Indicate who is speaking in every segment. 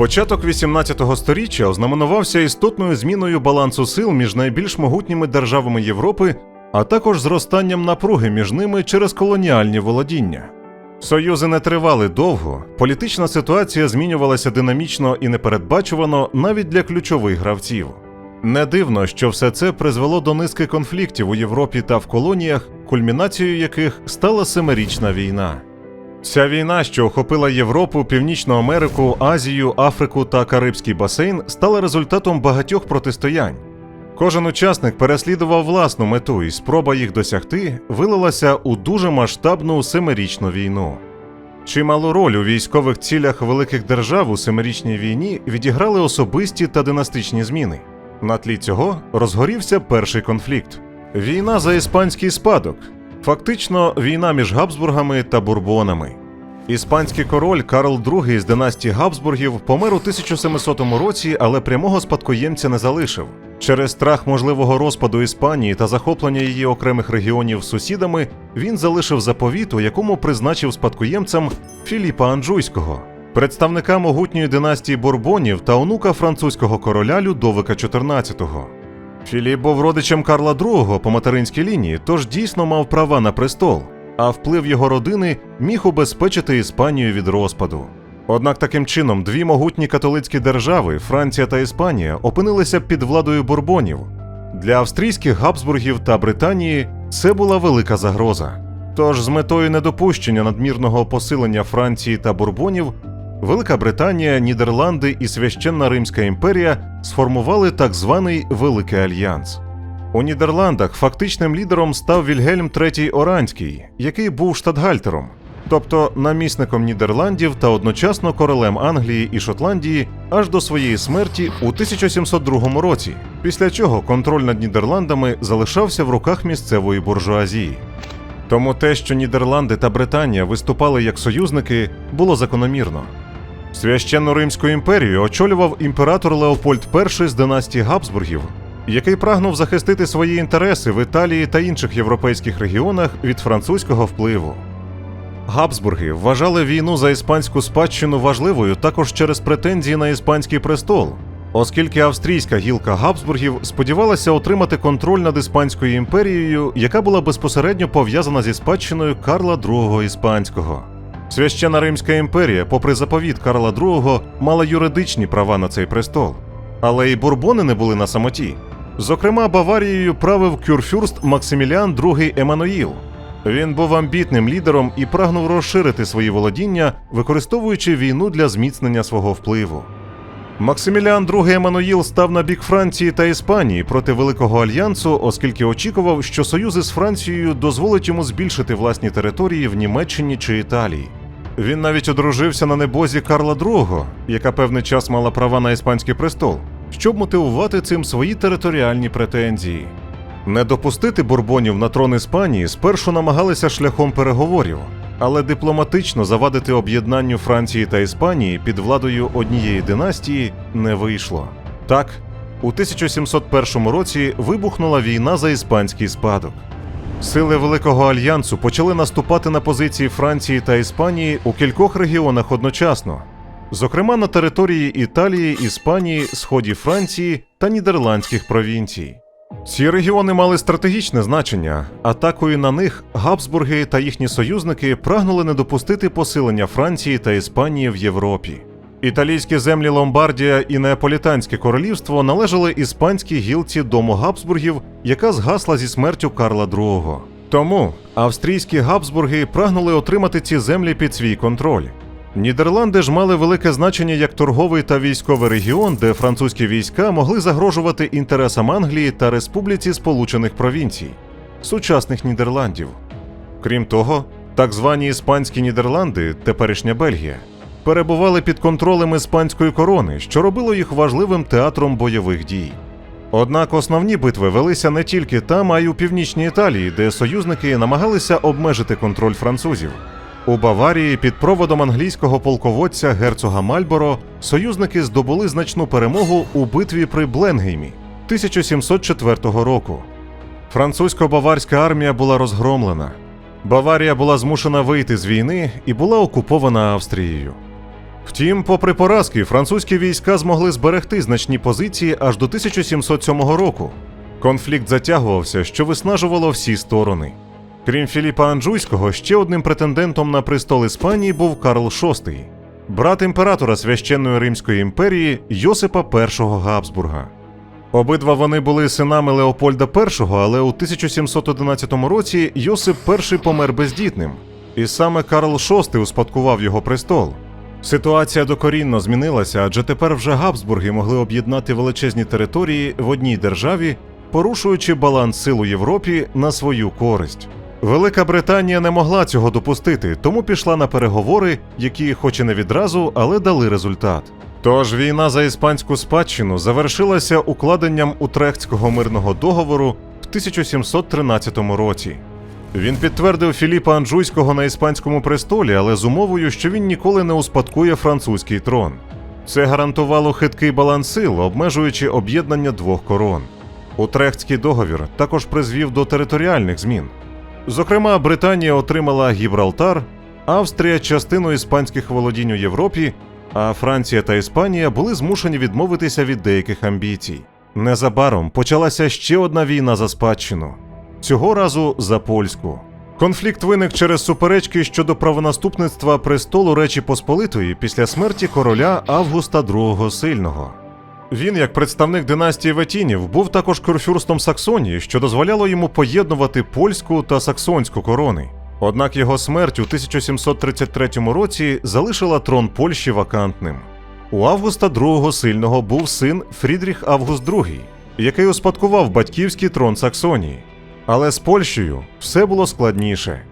Speaker 1: Початок 18-го сторіччя ознаменувався істотною зміною балансу сил між найбільш могутніми державами Європи, а також зростанням напруги між ними через колоніальні володіння. Союзи не тривали довго, політична ситуація змінювалася динамічно і непередбачувано навіть для ключових гравців. Не дивно, що все це призвело до низки конфліктів у Європі та в колоніях, кульмінацією яких стала Семирічна війна. Ця війна, що охопила Європу, Північну Америку, Азію, Африку та Карибський басейн, стала результатом багатьох протистоянь. Кожен учасник переслідував власну мету, і спроба їх досягти вилилася у дуже масштабну семирічну війну. Чималу роль у військових цілях великих держав у семирічній війні відіграли особисті та династичні зміни. На тлі цього розгорівся перший конфлікт війна за іспанський спадок, фактично війна між Габсбургами та Бурбонами. Іспанський король Карл II з династії Габсбургів помер у 1700 році, але прямого спадкоємця не залишив. Через страх можливого розпаду Іспанії та захоплення її окремих регіонів сусідами він залишив заповіт, у якому призначив спадкоємцем Філіпа Анджуйського, представника могутньої династії Бурбонів та онука французького короля Людовика XIV. Філіп був родичем Карла II по материнській лінії, тож дійсно мав права на престол, а вплив його родини міг убезпечити Іспанію від розпаду. Однак таким чином дві могутні католицькі держави, Франція та Іспанія, опинилися під владою бурбонів. Для австрійських Габсбургів та Британії це була велика загроза. Тож з метою недопущення надмірного посилення Франції та бурбонів, Велика Британія, Нідерланди і Священна Римська імперія сформували так званий Великий Альянс. У Нідерландах фактичним лідером став Вільгельм III Оранський, який був штатгальтером, тобто намісником Нідерландів та одночасно королем Англії і Шотландії аж до своєї смерті у 1702 році, після чого контроль над Нідерландами залишався в руках місцевої буржуазії. Тому те, що Нідерланди та Британія виступали як союзники, було закономірно. Священну Римську імперію очолював імператор Леопольд І з династії Габсбургів, який прагнув захистити свої інтереси в Італії та інших європейських регіонах від французького впливу. Габсбурги вважали війну за іспанську спадщину важливою також через претензії на іспанський престол, оскільки австрійська гілка Габсбургів сподівалася отримати контроль над Іспанською імперією, яка була безпосередньо пов'язана зі спадщиною Карла II Іспанського. Священна Римська імперія, попри заповіт Карла II, мала юридичні права на цей престол. Але й бурбони не були на самоті. Зокрема, Баварією правив кюрфюрст Максиміліан II Еммануїл. Він був амбітним лідером і прагнув розширити свої володіння, використовуючи війну для зміцнення свого впливу. Максиміліан II Еммануїл став на бік Франції та Іспанії проти Великого альянсу, оскільки очікував, що союзи з Францією дозволить йому збільшити власні території в Німеччині чи Італії. Він навіть одружився на небозі Карла II, яка певний час мала права на іспанський престол, щоб мотивувати цим свої територіальні претензії. Не допустити бурбонів на трон Іспанії спершу намагалися шляхом переговорів, але дипломатично завадити об'єднанню Франції та Іспанії під владою однієї династії не вийшло. Так, у 1701 році вибухнула війна за іспанський спадок. Сили Великого Альянсу почали наступати на позиції Франції та Іспанії у кількох регіонах одночасно, зокрема на території Італії, Іспанії, сході Франції та Нідерландських провінцій. Ці регіони мали стратегічне значення. Атакою на них Габсбурги та їхні союзники прагнули не допустити посилення Франції та Іспанії в Європі. Італійські землі Ломбардія і Неаполітанське королівство належали іспанській гілці дому Габсбургів, яка згасла зі смертю Карла II. Тому австрійські Габсбурги прагнули отримати ці землі під свій контроль. Нідерланди ж мали велике значення як торговий та військовий регіон, де французькі війська могли загрожувати інтересам Англії та Республіці Сполучених Провінцій, сучасних Нідерландів. Крім того, так звані іспанські Нідерланди, теперішня Бельгія, перебували під контролем іспанської корони, що робило їх важливим театром бойових дій. Однак основні битви велися не тільки там, а й у північній Італії, де союзники намагалися обмежити контроль французів. У Баварії під проводом англійського полководця герцога Мальборо союзники здобули значну перемогу у битві при Бленгеймі 1704 року. Французько-баварська армія була розгромлена. Баварія була змушена вийти з війни і була окупована Австрією. Втім, попри поразки, французькі війська змогли зберегти значні позиції аж до 1707 року. Конфлікт затягувався, що виснажувало всі сторони. Крім Філіпа Анджуйського, ще одним претендентом на престол Іспанії був Карл VI, брат імператора священної Римської імперії Йосипа І Габсбурга. Обидва вони були синами Леопольда І, але у 1711 році Йосип І помер бездітним, і саме Карл VI успадкував його престол. Ситуація докорінно змінилася, адже тепер вже Габсбурги могли об'єднати величезні території в одній державі, порушуючи баланс сил у Європі на свою користь. Велика Британія не могла цього допустити, тому пішла на переговори, які, хоч і не відразу, але дали результат. Тож війна за іспанську спадщину завершилася укладенням Утрехтського мирного договору в 1713 році. Він підтвердив Філіпа Анджуйського на іспанському престолі, але з умовою, що він ніколи не успадкує французький трон. Це гарантувало хиткий баланс сил, обмежуючи об'єднання двох корон. Утрехтський договір також призвів до територіальних змін. Зокрема, Британія отримала Гібралтар, Австрія частину іспанських володінь у Європі, а Франція та Іспанія були змушені відмовитися від деяких амбіцій. Незабаром почалася ще одна війна за спадщину цього разу за польську. Конфлікт виник через суперечки щодо правонаступництва престолу Речі Посполитої після смерті короля Августа II Сильного. Він, як представник династії Ветінів, був також курфюрстом Саксонії, що дозволяло йому поєднувати польську та саксонську корони. Однак його смерть у 1733 році залишила трон Польщі вакантним. У Августа II Сильного був син Фрідріх Август II, який успадкував батьківський трон Саксонії. Але з Польщею все було складніше.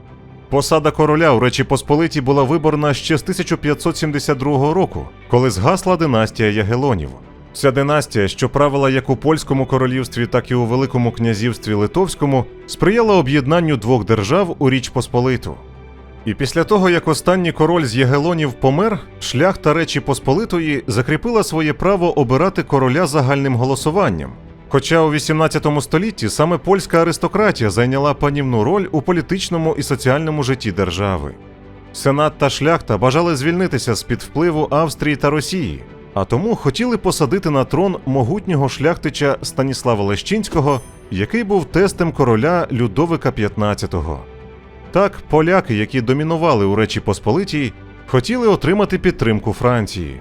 Speaker 1: Посада короля у Речі Посполитій була виборна ще з 1572 року, коли згасла династія Ягелонів. Ця династія, що правила як у польському королівстві, так і у Великому князівстві Литовському, сприяла об'єднанню двох держав у Річ Посполиту. І після того, як останній король з Ягелонів помер, шляхта Речі Посполитої закріпила своє право обирати короля загальним голосуванням. Хоча у 18 столітті саме польська аристократія зайняла панівну роль у політичному і соціальному житті держави. Сенат та шляхта бажали звільнитися з під впливу Австрії та Росії, а тому хотіли посадити на трон могутнього шляхтича Станіслава Лещинського, який був тестем короля Людовика XV. Так, поляки, які домінували у Речі Посполитій, хотіли отримати підтримку Франції.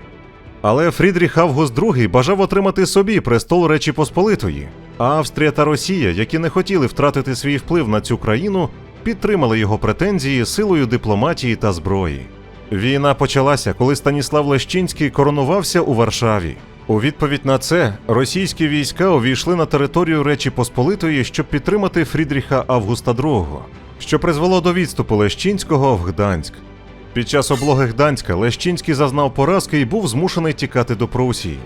Speaker 1: Але Фрідріх Август II бажав отримати собі престол Речі Посполитої, а Австрія та Росія, які не хотіли втратити свій вплив на цю країну, підтримали його претензії силою дипломатії та зброї. Війна почалася, коли Станіслав Лещинський коронувався у Варшаві. У відповідь на це російські війська увійшли на територію Речі Посполитої, щоб підтримати Фрідріха Августа II, що призвело до відступу Лещинського в Гданськ. Під час облоги Гданська Лещинський зазнав поразки і був змушений тікати до Прусії.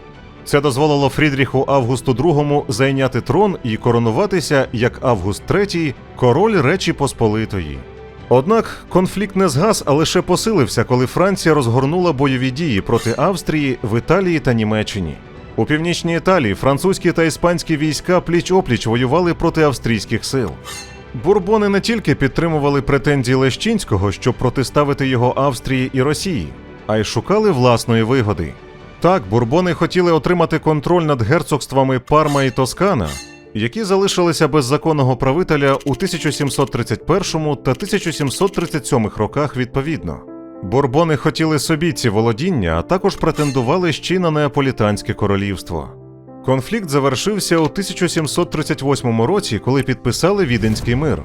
Speaker 1: Це дозволило Фрідріху Августу II зайняти трон і коронуватися як Август III, король Речі Посполитої. Однак конфлікт не згас, а лише посилився, коли Франція розгорнула бойові дії проти Австрії в Італії та Німеччині. У північній Італії французькі та іспанські війська пліч-опліч воювали проти австрійських сил. Бурбони не тільки підтримували претензії Лещинського, щоб протиставити його Австрії і Росії, а й шукали власної вигоди. Так, бурбони хотіли отримати контроль над герцогствами Парма і Тоскана, які залишилися без законного правителя у 1731 та 1737 роках відповідно. Бурбони хотіли собі ці володіння, а також претендували ще й на Неаполітанське королівство. Конфлікт завершився у 1738 році, коли підписали Віденський мир.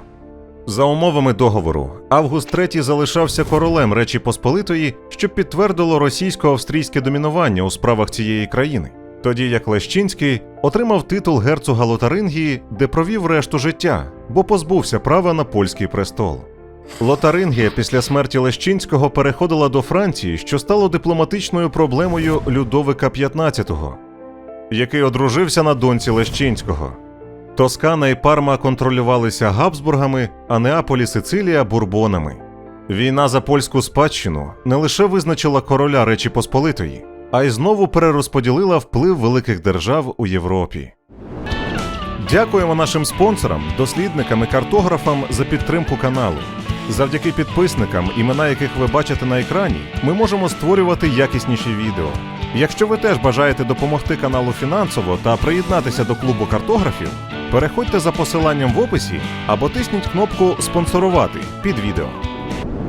Speaker 1: За умовами договору, Август III залишався королем Речі Посполитої, що підтвердило російсько-австрійське домінування у справах цієї країни, тоді як Лещинський отримав титул герцога Лотарингії, де провів решту життя, бо позбувся права на польський престол. Лотарингія після смерті Лещинського переходила до Франції, що стало дипломатичною проблемою Людовика XV, який одружився на доньці Лещинського. Тоскана і Парма контролювалися Габсбургами, а Неаполь і Сицилія бурбонами. Війна за польську спадщину не лише визначила короля Речі Посполитої, а й знову перерозподілила вплив великих держав у Європі. Дякуємо нашим спонсорам, дослідникам і картографам за підтримку каналу. Завдяки підписникам, імена яких ви бачите на екрані, ми можемо створювати якісніші відео. Якщо ви теж бажаєте допомогти каналу фінансово та приєднатися до клубу картографів, переходьте за посиланням в описі або тисніть кнопку Спонсорувати під відео.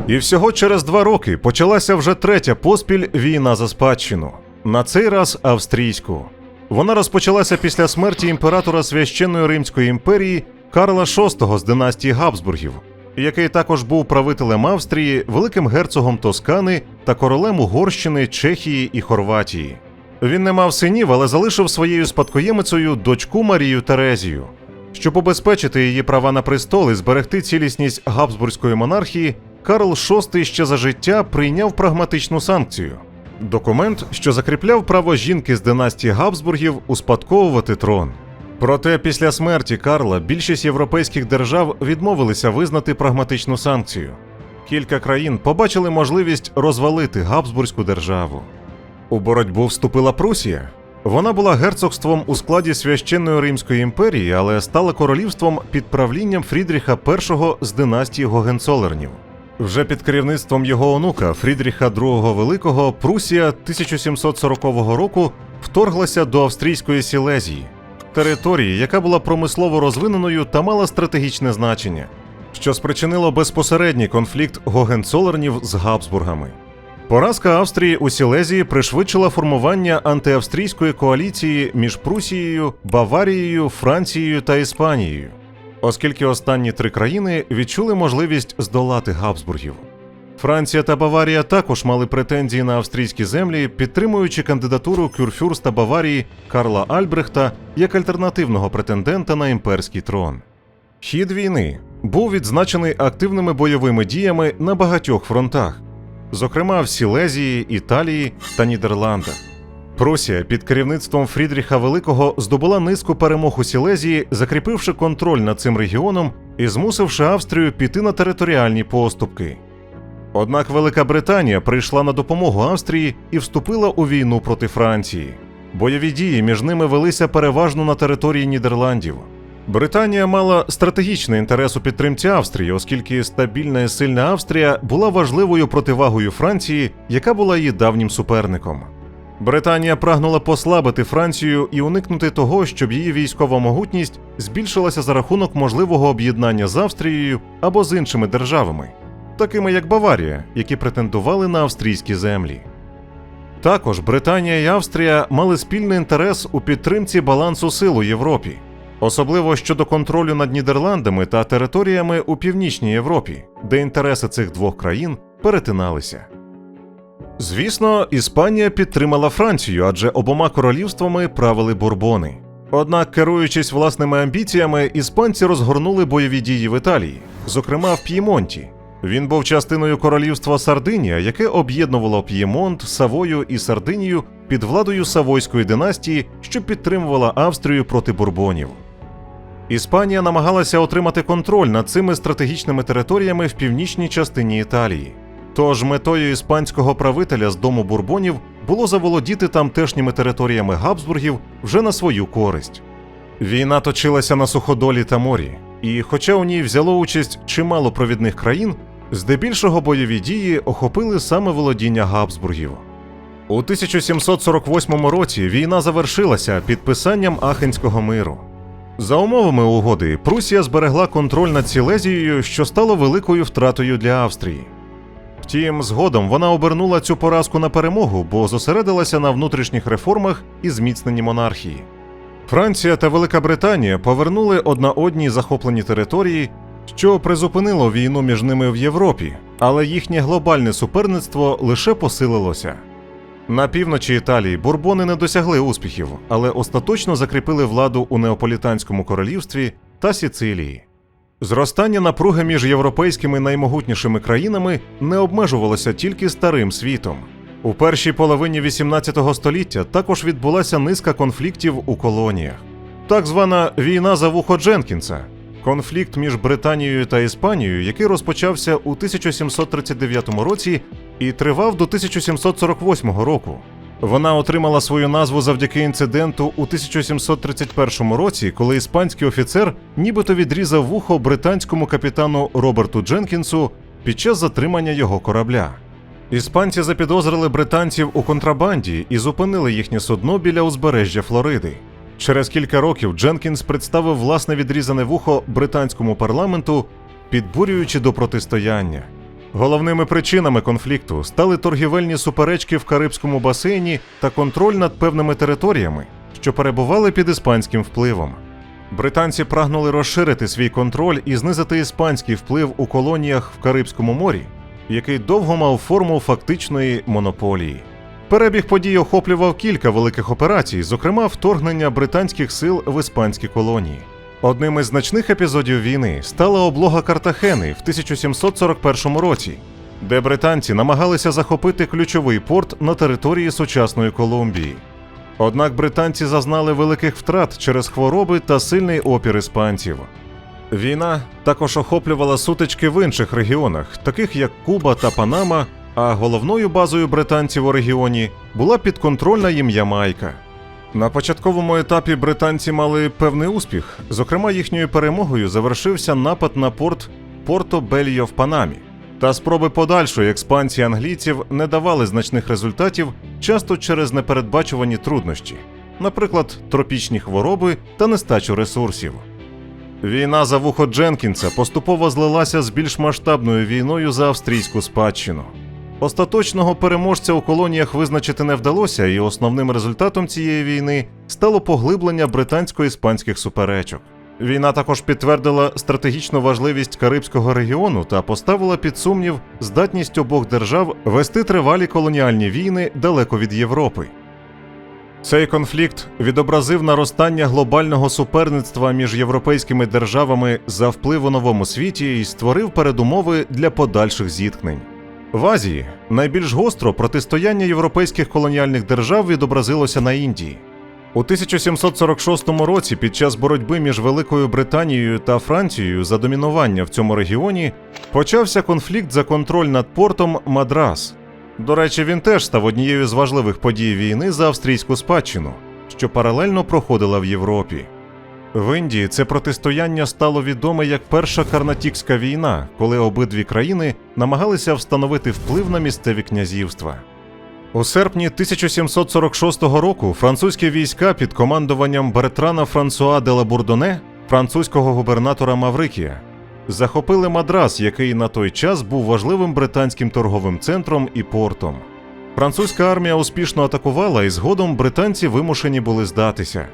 Speaker 1: І всього через два роки почалася вже третя поспіль війна за спадщину. На цей раз австрійську. Вона розпочалася після смерті імператора священної Римської імперії Карла VI з династії Габсбургів, який також був правителем Австрії, великим герцогом Тоскани та королем Угорщини, Чехії і Хорватії. Він не мав синів, але залишив своєю спадкоємицею дочку Марію Терезію. Щоб обезпечити її права на престол і зберегти цілісність Габсбурзької монархії, Карл VI ще за життя прийняв прагматичну санкцію документ, що закріпляв право жінки з династії Габсбургів успадковувати трон. Проте після смерті Карла більшість європейських держав відмовилися визнати прагматичну санкцію. Кілька країн побачили можливість розвалити Габсбурзьку державу. У боротьбу вступила Прусія. Вона була герцогством у складі священної Римської імперії, але стала королівством під правлінням Фрідріха І з династії Гогенцолернів. Вже під керівництвом його онука Фрідріха II Великого Прусія 1740 року вторглася до австрійської Сілезії, території, яка була промислово розвиненою та мала стратегічне значення, що спричинило безпосередній конфлікт Гогенцолернів з Габсбургами. Поразка Австрії у Сілезії пришвидшила формування антиавстрійської коаліції між Прусією, Баварією, Францією та Іспанією, оскільки останні три країни відчули можливість здолати Габсбургів. Франція та Баварія також мали претензії на австрійські землі, підтримуючи кандидатуру кюрфюрста Баварії Карла Альбрехта як альтернативного претендента на імперський трон. Хід війни був відзначений активними бойовими діями на багатьох фронтах, зокрема в Сілезії, Італії та Нідерландах. Прусія під керівництвом Фрідріха Великого здобула низку перемог у Сілезії, закріпивши контроль над цим регіоном і змусивши Австрію піти на територіальні поступки. Однак Велика Британія прийшла на допомогу Австрії і вступила у війну проти Франції. Бойові дії між ними велися переважно на території Нідерландів. Британія мала стратегічний інтерес у підтримці Австрії, оскільки стабільна і сильна Австрія була важливою противагою Франції, яка була її давнім суперником. Британія прагнула послабити Францію і уникнути того, щоб її військова могутність збільшилася за рахунок можливого об'єднання з Австрією або з іншими державами, такими як Баварія, які претендували на австрійські землі. Також Британія і Австрія мали спільний інтерес у підтримці балансу сил у Європі, особливо щодо контролю над Нідерландами та територіями у Північній Європі, де інтереси цих двох країн перетиналися. Звісно, Іспанія підтримала Францію, адже обома королівствами правили бурбони. Однак, керуючись власними амбіціями, іспанці розгорнули бойові дії в Італії, зокрема в П'ємонті. Він був частиною королівства Сардинія, яке об'єднувало П'ємонт, Савою і Сардинію під владою Савойської династії, що підтримувала Австрію проти бурбонів. Іспанія намагалася отримати контроль над цими стратегічними територіями в північній частині Італії. Тож метою іспанського правителя з дому бурбонів було заволодіти тамтешніми територіями Габсбургів вже на свою користь. Війна точилася на суходолі та морі, і, хоча у ній взяло участь чимало провідних країн, здебільшого бойові дії охопили саме володіння Габсбургів. У 1748 році війна завершилася підписанням Ахенського миру. За умовами угоди, Прусія зберегла контроль над Сілезією, що стало великою втратою для Австрії. Втім, згодом вона обернула цю поразку на перемогу, бо зосередилася на внутрішніх реформах і зміцненні монархії. Франція та Велика Британія повернули одна одній захоплені території, що призупинило війну між ними в Європі, але їхнє глобальне суперництво лише посилилося. На півночі Італії бурбони не досягли успіхів, але остаточно закріпили владу у Неаполітанському королівстві та Сіцилії. Зростання напруги між європейськими наймогутнішими країнами не обмежувалося тільки старим світом. У першій половині XVIII століття також відбулася низка конфліктів у колоніях. Так звана війна за вухо Дженкінса конфлікт між Британією та Іспанією, який розпочався у 1739 році і тривав до 1748 року. Вона отримала свою назву завдяки інциденту у 1731 році, коли іспанський офіцер нібито відрізав вухо британському капітану Роберту Дженкінсу під час затримання його корабля. Іспанці запідозрили британців у контрабанді і зупинили їхнє судно біля узбережжя Флориди. Через кілька років Дженкінс представив власне відрізане вухо британському парламенту, підбурюючи до протистояння. Головними причинами конфлікту стали торгівельні суперечки в Карибському басейні та контроль над певними територіями, що перебували під іспанським впливом. Британці прагнули розширити свій контроль і знизити іспанський вплив у колоніях в Карибському морі, який довго мав форму фактичної монополії. Перебіг подій охоплював кілька великих операцій, зокрема вторгнення британських сил в іспанські колонії. Одним із значних епізодів війни стала облога Картахени в 1741 році, де британці намагалися захопити ключовий порт на території сучасної Колумбії. Однак британці зазнали великих втрат через хвороби та сильний опір іспанців. Війна також охоплювала сутички в інших регіонах, таких як Куба та Панама, а головною базою британців у регіоні була підконтрольна їм Ямайка. На початковому етапі британці мали певний успіх. Зокрема, їхньою перемогою завершився напад на порт Порто Бельо в Панамі. Та спроби подальшої експансії англійців не давали значних результатів, часто через непередбачувані труднощі, наприклад, тропічні хвороби та нестачу ресурсів. Війна за вухо Дженкінса поступово злилася з більш масштабною війною за австрійську спадщину. Остаточного переможця у колоніях визначити не вдалося, і основним результатом цієї війни стало поглиблення британсько-іспанських суперечок. Війна також підтвердила стратегічну важливість Карибського регіону та поставила під сумнів здатність обох держав вести тривалі колоніальні війни далеко від Європи. Цей конфлікт відобразив наростання глобального суперництва між європейськими державами за вплив у новому світі і створив передумови для подальших зіткнень. В Азії найбільш гостро протистояння європейських колоніальних держав відобразилося на Індії. У 1746 році, під час боротьби між Великою Британією та Францією за домінування в цьому регіоні, почався конфлікт за контроль над портом Мадрас. До речі, він теж став однією з важливих подій війни за австрійську спадщину, що паралельно проходила в Європі. В Індії це протистояння стало відоме як Перша Карнатікська війна, коли обидві країни намагалися встановити вплив на місцеві князівства. У серпні 1746 року французькі війська під командуванням Бертрана Франсуа де Лабурдоне, французького губернатора Маврикія, захопили Мадрас, який на той час був важливим британським торговим центром і портом. Французька армія успішно атакувала, і згодом британці вимушені були здатися.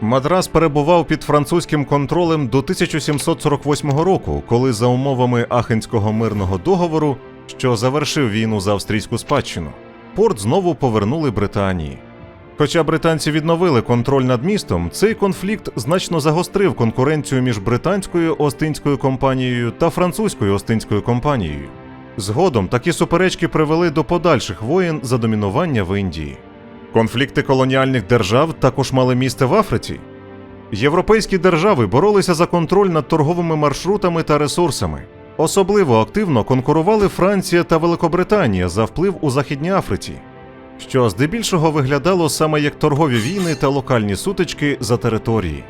Speaker 1: Мадрас перебував під французьким контролем до 1748 року, коли за умовами Ахенського мирного договору, що завершив війну за австрійську спадщину, порт знову повернули Британії. Хоча британці відновили контроль над містом, цей конфлікт значно загострив конкуренцію між британською Остинською компанією та французькою Остинською компанією. Згодом такі суперечки привели до подальших воєн за домінування в Індії. Конфлікти колоніальних держав також мали місце в Африці. Європейські держави боролися за контроль над торговими маршрутами та ресурсами. Особливо активно конкурували Франція та Великобританія за вплив у Західній Африці, що здебільшого виглядало саме як торгові війни та локальні сутички за території.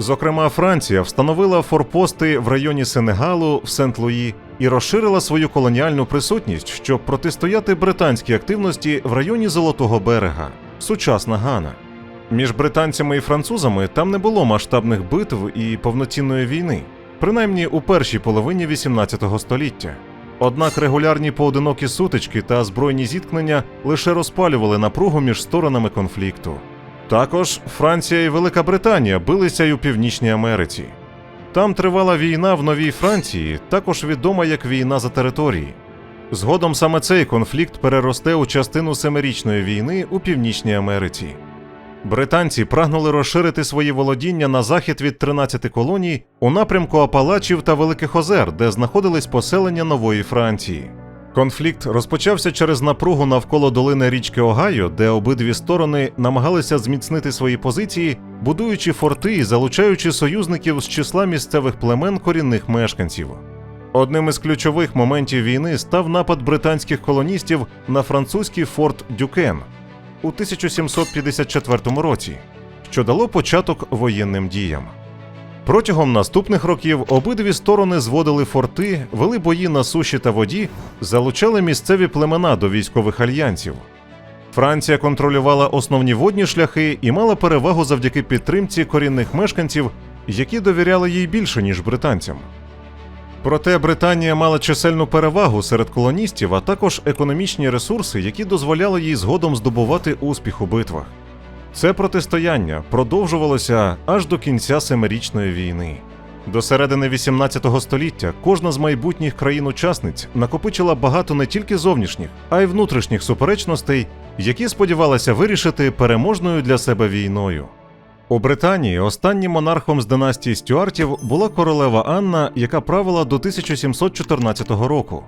Speaker 1: Зокрема, Франція встановила форпости в районі Сенегалу в Сент-Луї і розширила свою колоніальну присутність, щоб протистояти британській активності в районі Золотого берега, сучасна Гана. Між британцями і французами там не було масштабних битв і повноцінної війни, принаймні у першій половині XVIII століття. Однак регулярні поодинокі сутички та збройні зіткнення лише розпалювали напругу між сторонами конфлікту. Також Франція і Велика Британія билися й у Північній Америці. Там тривала війна в Новій Франції, також відома як війна за території. Згодом саме цей конфлікт переросте у частину Семирічної війни у Північній Америці. Британці прагнули розширити свої володіння на захід від 13 колоній у напрямку Апалачів та Великих Озер, де знаходились поселення Нової Франції. Конфлікт розпочався через напругу навколо долини річки Огайо, де обидві сторони намагалися зміцнити свої позиції, будуючи форти і залучаючи союзників з числа місцевих племен корінних мешканців. Одним із ключових моментів війни став напад британських колоністів на французький форт Дюкен у 1754 році, що дало початок воєнним діям. Протягом наступних років обидві сторони зводили форти, вели бої на суші та воді, залучали місцеві племена до військових альянсів. Франція контролювала основні водні шляхи і мала перевагу завдяки підтримці корінних мешканців, які довіряли їй більше, ніж британцям. Проте Британія мала чисельну перевагу серед колоністів, а також економічні ресурси, які дозволяли їй згодом здобувати успіх у битвах. Це протистояння продовжувалося аж до кінця Семирічної війни. До середини 18 століття кожна з майбутніх країн-учасниць накопичила багато не тільки зовнішніх, а й внутрішніх суперечностей, які сподівалася вирішити переможною для себе війною. У Британії останнім монархом з династії Стюартів була королева Анна, яка правила до 1714 року.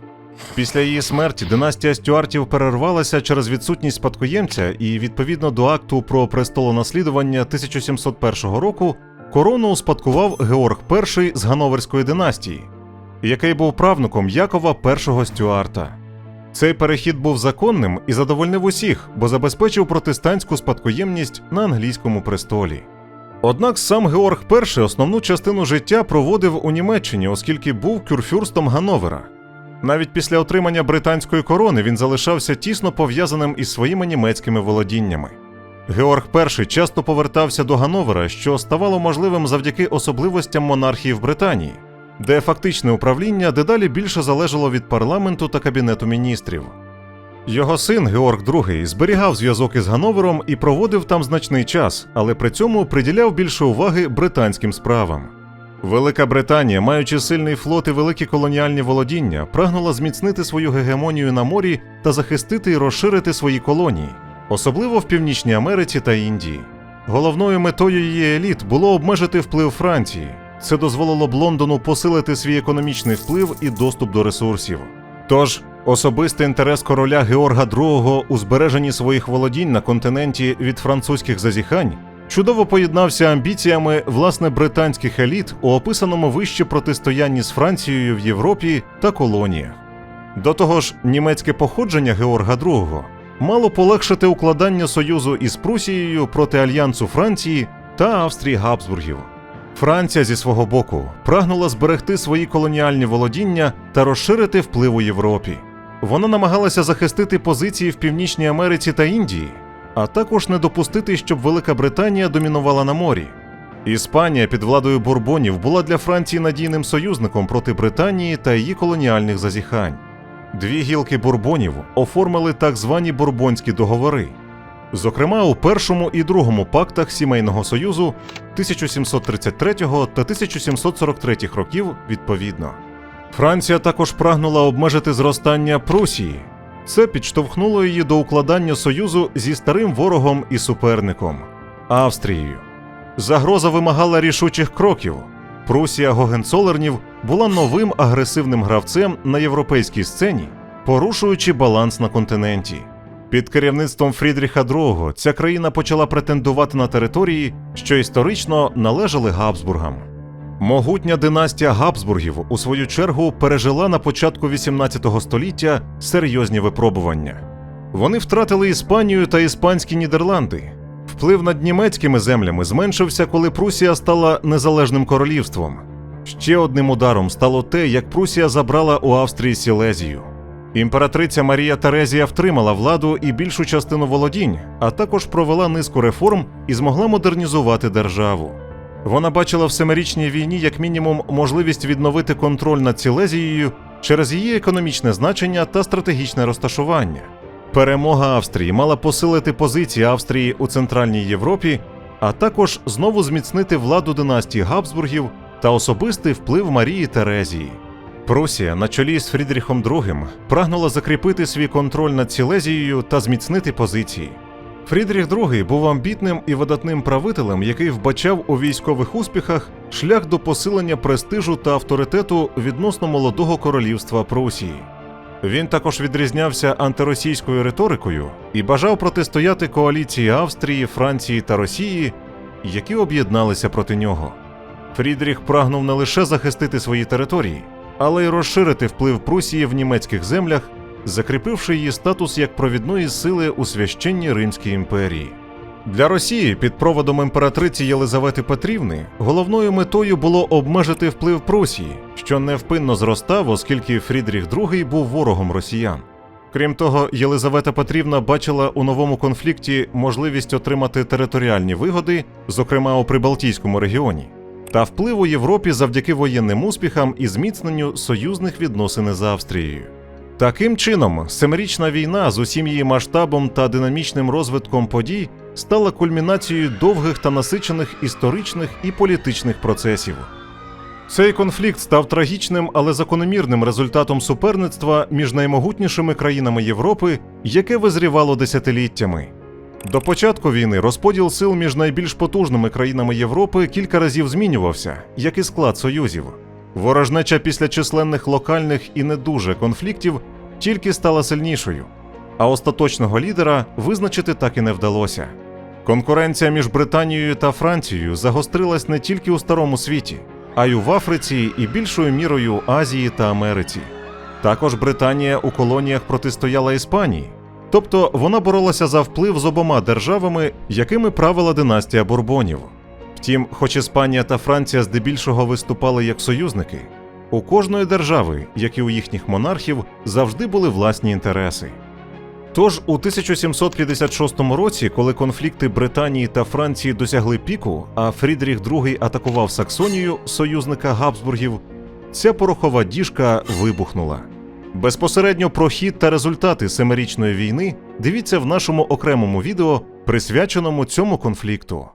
Speaker 1: Після її смерті династія Стюартів перервалася через відсутність спадкоємця, і відповідно до акту про престолонаслідування 1701 року корону успадкував Георг І з Ганноверської династії, який був правнуком Якова І Стюарта. Цей перехід був законним і задовольнив усіх, бо забезпечив протестантську спадкоємність на англійському престолі. Однак сам Георг І основну частину життя проводив у Німеччині, оскільки був кюрфюрстом Гановера. Навіть після отримання британської корони він залишався тісно пов'язаним із своїми німецькими володіннями. Георг І часто повертався до Гановера, що ставало можливим завдяки особливостям монархії в Британії, де фактичне управління дедалі більше залежало від парламенту та кабінету міністрів. Його син Георг II зберігав зв'язок із Гановером і проводив там значний час, але при цьому приділяв більше уваги британським справам. Велика Британія, маючи сильний флот і великі колоніальні володіння, прагнула зміцнити свою гегемонію на морі та захистити і розширити свої колонії, особливо в Північній Америці та Індії. Головною метою її еліт було обмежити вплив Франції. Це дозволило б Лондону посилити свій економічний вплив і доступ до ресурсів. Тож особистий інтерес короля Георга II у збереженні своїх володінь на континенті від французьких зазіхань чудово поєднався амбіціями власне британських еліт у описаному вище протистоянні з Францією в Європі та колоніях. До того ж, німецьке походження Георга II мало полегшити укладання союзу із Прусією проти альянсу Франції та Австрії Габсбургів. Франція зі свого боку прагнула зберегти свої колоніальні володіння та розширити вплив у Європі. Вона намагалася захистити позиції в Північній Америці та Індії, а також не допустити, щоб Велика Британія домінувала на морі. Іспанія під владою бурбонів була для Франції надійним союзником проти Британії та її колоніальних зазіхань. Дві гілки бурбонів оформили так звані бурбонські договори. Зокрема, у першому і другому пактах сімейного союзу 1733 та 1743 років відповідно. Франція також прагнула обмежити зростання Прусії. Це підштовхнуло її до укладання союзу зі старим ворогом і суперником Австрією. Загроза вимагала рішучих кроків. Прусія Гогенцолернів була новим агресивним гравцем на європейській сцені, порушуючи баланс на континенті. Під керівництвом Фрідріха II ця країна почала претендувати на території, що історично належали Габсбургам. Могутня династія Габсбургів у свою чергу пережила на початку XVIII століття серйозні випробування. Вони втратили Іспанію та іспанські Нідерланди. Вплив над німецькими землями зменшився, коли Прусія стала незалежним королівством. Ще одним ударом стало те, як Прусія забрала у Австрії Сілезію. Імператриця Марія Терезія втримала владу і більшу частину володінь, а також провела низку реформ і змогла модернізувати державу. Вона бачила в семирічній війні як мінімум можливість відновити контроль над Сілезією через її економічне значення та стратегічне розташування. Перемога Австрії мала посилити позиції Австрії у Центральній Європі, а також знову зміцнити владу династії Габсбургів та особистий вплив Марії Терезії. Прусія на чолі з Фрідріхом II прагнула закріпити свій контроль над Сілезією та зміцнити позиції. Фрідріх II був амбітним і видатним правителем, який вбачав у військових успіхах шлях до посилення престижу та авторитету відносно молодого королівства Прусії. Він також відрізнявся антиросійською риторикою і бажав протистояти коаліції Австрії, Франції та Росії, які об'єдналися проти нього. Фрідріх прагнув не лише захистити свої території, але й розширити вплив Прусії в німецьких землях, закріпивши її статус як провідної сили у священній Римській імперії. Для Росії під проводом імператриці Єлизавети Петрівни головною метою було обмежити вплив Прусії, що невпинно зростав, оскільки Фрідріх II був ворогом росіян. Крім того, Єлизавета Петрівна бачила у новому конфлікті можливість отримати територіальні вигоди, зокрема у Прибалтійському регіоні, та вплив у Європі завдяки воєнним успіхам і зміцненню союзних відносин з Австрією. Таким чином, семирічна війна з усім її масштабом та динамічним розвитком подій стала кульмінацією довгих та насичених історичних і політичних процесів. Цей конфлікт став трагічним, але закономірним результатом суперництва між наймогутнішими країнами Європи, яке визрівало десятиліттями. До початку війни розподіл сил між найбільш потужними країнами Європи кілька разів змінювався, як і склад союзів. Ворожнеча після численних локальних і не дуже конфліктів тільки стала сильнішою, а остаточного лідера визначити так і не вдалося. Конкуренція між Британією та Францією загострилась не тільки у старому світі, а й в Африці і більшою мірою Азії та Америці. Також Британія у колоніях протистояла Іспанії, тобто вона боролася за вплив з обома державами, якими правила династія Бурбонів. Втім, хоч Іспанія та Франція здебільшого виступали як союзники, у кожної держави, як і у їхніх монархів, завжди були власні інтереси. Тож у 1756 році, коли конфлікти Британії та Франції досягли піку, а Фрідріх II атакував Саксонію, союзника Габсбургів, ця порохова діжка вибухнула. Безпосередньо про хід та результати семирічної війни дивіться в нашому окремому відео, присвяченому цьому конфлікту.